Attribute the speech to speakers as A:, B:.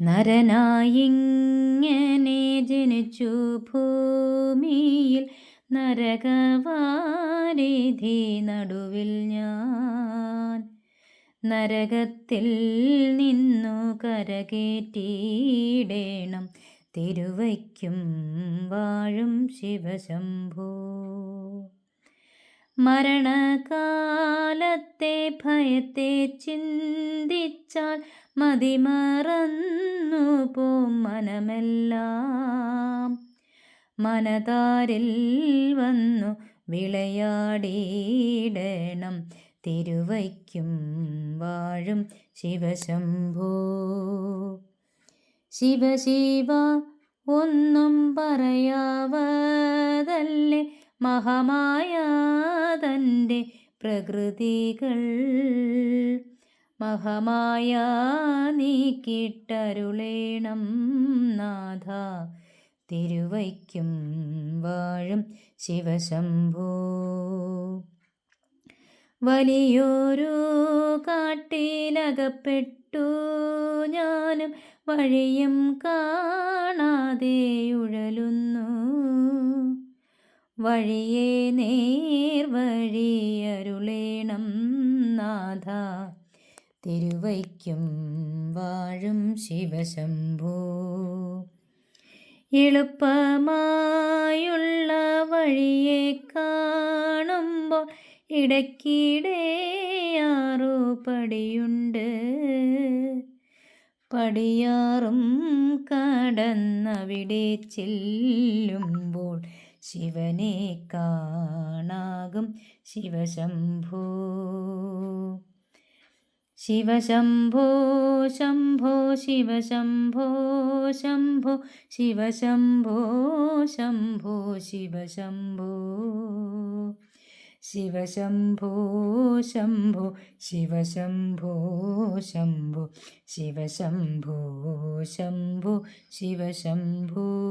A: നരനായിങ്ങനെ ജനിച്ചു ഭൂമിയിൽ നരകവാരിധി നടുവിൽ ഞാൻ. നരകത്തിൽ നിന്നു കരകേറ്റിയിടേണം. തിരുവയ്ക്കും വാഴും ശിവശംഭോ. മരണകാലത്തെ ഭയത്തെ ചിന്തിച്ചാൽ മതിമറന്നു പോം മനമെല്ലാം. മനതാരിൽ വന്നു വിളയാടിയിടണം. തിരുവയ്ക്കും വാഴും ശിവശംഭോ. ശിവശിവ ഒന്നും പറയാവതല്ലേ മഹമായ തന്റെ പ്രകൃതികൾ മഹമായ നീക്കിട്ടരുളേണം നാഥ. തിരുവയ്ക്കും വാഴും ശിവശംഭോ. വലിയൊരു കാട്ടിലകപ്പെട്ടു ഞാനും വഴിയും കാണാതെ ഉഴലുന്നു വഴിയെ നേർവഴിയരുളേണം നാഥ. തിരുവയ്ക്കും വാഴും ശിവശംഭോ. എളുപ്പമായുള്ള വഴിയെ കാണുമ്പോൾ ഇടയ്ക്കിടെ ആറോ പടിയുണ്ട്. പടിയാറും കടന്നവിടെ ചെല്ലുമ്പോൾ ശിവനെ കാണാകും ശിവശംഭോ. ശിവശംഭോ ശംഭോ ശിവശംഭോ ശംഭോ ശിവശംഭോ ശംഭോ ശിവശംഭോ. ശിവശംഭോ ശംഭോ ശിവശംഭോ ശംഭോ ശിവശംഭോ ശംഭോ ശിവശംഭോ.